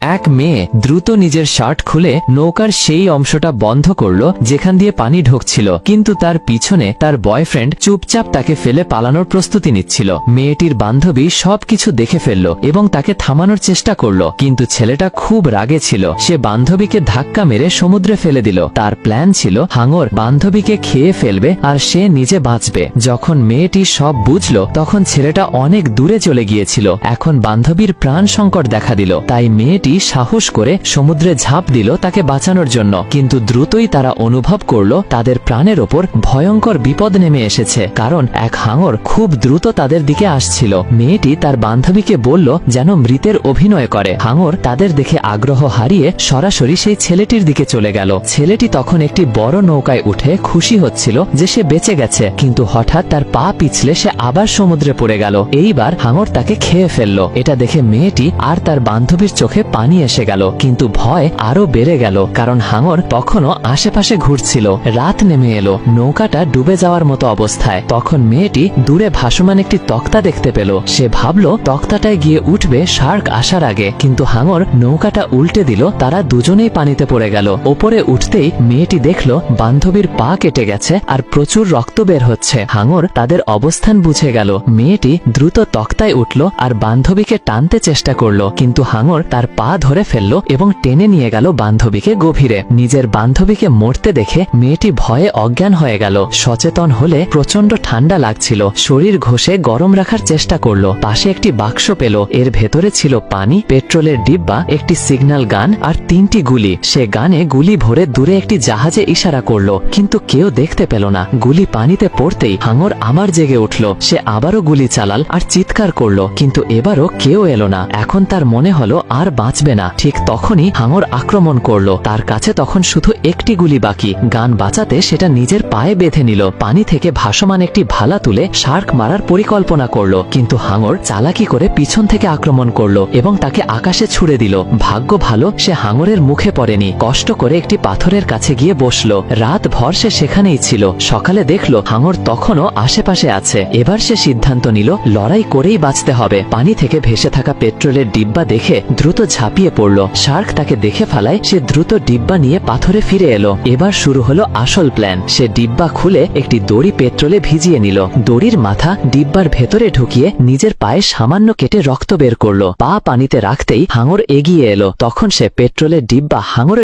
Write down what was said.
এক মেয়ে দ্রুত নিজের শার্ট খুলে নৌকার সেই অংশটা বন্ধ করল, যেখান দিয়ে পানি ঢুকছিল। কিন্তু তার পিছনে তার বয়ফ্রেন্ড চুপচাপ তাকে ফেলে পালানোর প্রস্তুতি নিচ্ছিল। মেয়েটির বান্ধবী সবকিছু দেখে ফেলল এবং তাকে থামানোর চেষ্টা করল, কিন্তু ছেলেটা খুব রাগে ছিল। সে বান্ধবীকে ধাক্কা মেরে সমুদ্রে ফেলে দিল। তার প্ল্যান ছিল, হাঙর বান্ধবীকে খেয়ে ফেলবে আর সে নিজে বাঁচবে। যখন মেয়েটি সব বুঝলো, তখন ছেলেটা অনেক দূরে চলে গিয়েছিল। এখন বান্ধবীর প্রাণ সংকট দেখা দিল, তাই মেয়েটি সাহস করে সমুদ্রে ঝাঁপ দিল তাকে বাঁচানোর জন্য, কিন্তু দ্রুতই তারা অনুভব করল তাদের প্রাণের ওপর ভয়ঙ্কর বিপদ নেমে এসেছে, কারণ এক হাঙর খুব দ্রুত তাদের দিকে আসছিল। মেয়েটি তার বান্ধবীকে বলল যেন মৃতের অভিনয় করে। হাঙর তাদের দেখে আগ্রহ হারিয়ে সরাসরি সেই ছেলেটির দিকে চলে গেল। ছেলেটি তখন একটি বড় নৌকায় উঠে খুশি হচ্ছিল যে সে বেঁচে গেছে, কিন্তু হঠাৎ তার পা পিছলে সে আবার সমুদ্রে পড়ে গেল। এইবার হাঙর তাকে খেয়ে ফেলল। এটা দেখে মেয়েটি আর তার বান্ধবীর চোখে পানি এসে গেল, কিন্তু ভয় আরও বেড়ে গেল, কারণ হাঙর তখনও আশেপাশে ঘুরছিল। রাত নেমে এলো, নৌকাটা ডুবে যাওয়ার মতো অবস্থায়। তখন মেয়েটি দূরে ভাসমান একটি তক্তা দেখতে পেল। সে ভাবল, তক্তাটায় গিয়ে উঠবে শার্ক আসার আগে, কিন্তু হাঙর নৌকাটা উল্টে দিল, তারা দুজনেই পানিতে পড়ে গেল। ওপরে উঠতেই মেয়েটি দেখল, বান্ধবীর পা কেটে গেছে আর প্রচুর রক্ত বের হচ্ছে। হাঙর তাদের অবস্থান বুঝে গেল। মেয়েটি দ্রুত তক্তায় উঠল আর বান্ধবীকে টানতে চেষ্টা করল, কিন্তু হাঙর তার পা ধরে ফেলল এবং টেনে নিয়ে গেল বান্ধবীকে গভীরে। নিজের বান্ধবীকে মরতে দেখে মেয়েটি ভয়ে অজ্ঞান হয়ে গেল। সচেতন হলে প্রচণ্ড ঠান্ডা লাগছিল। শরীর ঘষে গরম রাখার চেষ্টা করল। পাশে একটি বাক্স পেল। এর ভেতরে ছিল পানি, পেট্রোলের ডিব্বা, একটি সিগন্যাল গান আর তিনটি গুলি। সে গানে গুলি ভরে দূরে একটি জাহাজে ইশারা করল। কিন্তু কেউ দেখতে পেল না। গুলি পানিতে পড়তেই হাঙর আমার জেগে উঠল। সে আবারও গুলি চালাল আর চিৎকার করল। কিন্তু এবারও কেউ এলো না। এখন তার মনে হলো আর বাঁচবে না। ঠিক তখনই হাঙর আক্রমণ করল। তার কাছে তখন শুধু একটি গুলি বাকি। গান বাঁচাতে সেটা নিজের পায়ে বেঁধে নিল। পানি থেকে ভাসমান একটি ভালা তুলে শার্ক মারার পরিকল্পনা করল। কিন্তু হাঙর চালাকি করে পিছন থেকে আক্রমণ করল এবং তাকে আকাশে ছুড়ে দিল। ভাগ্য ভালো, সে হাঙরের মুখে পড়েনি। কষ্ট করে একটি পাথরের কাছে গিয়ে বসল। রাত ভর সে সেখানেই ছিল। সকালে দেখল হাঙর তখনও আশেপাশে আছে। এবার সে সিদ্ধান্ত নিল, লড়াই করেই বাঁচতে হবে। পানি থেকে ভেসে থাকা পেট্রোলের ডিব্বা দেখে দ্রুত ঝাঁপিয়ে পড়ল। শার্ক তাকে দেখে ফেলায় সে দ্রুত ডিব্বা নিয়ে পাথরে ফিরে এলো। এবার শুরু হলো আসল প্ল্যান। সে ডিব্বা খুলে একটি দড়ি পেট্রোলে ভিজিয়ে নিল। দড়ির মাথা ডিব্বার ভেতরে ঢুকিয়ে নিজের পায়ে সামান্য কেটে রক্ত বের করল। পা পানিতে রাখতেই হাঙর এগিয়ে এলো। তখন সে পেট্রোলের ডিব্বা হাঙরের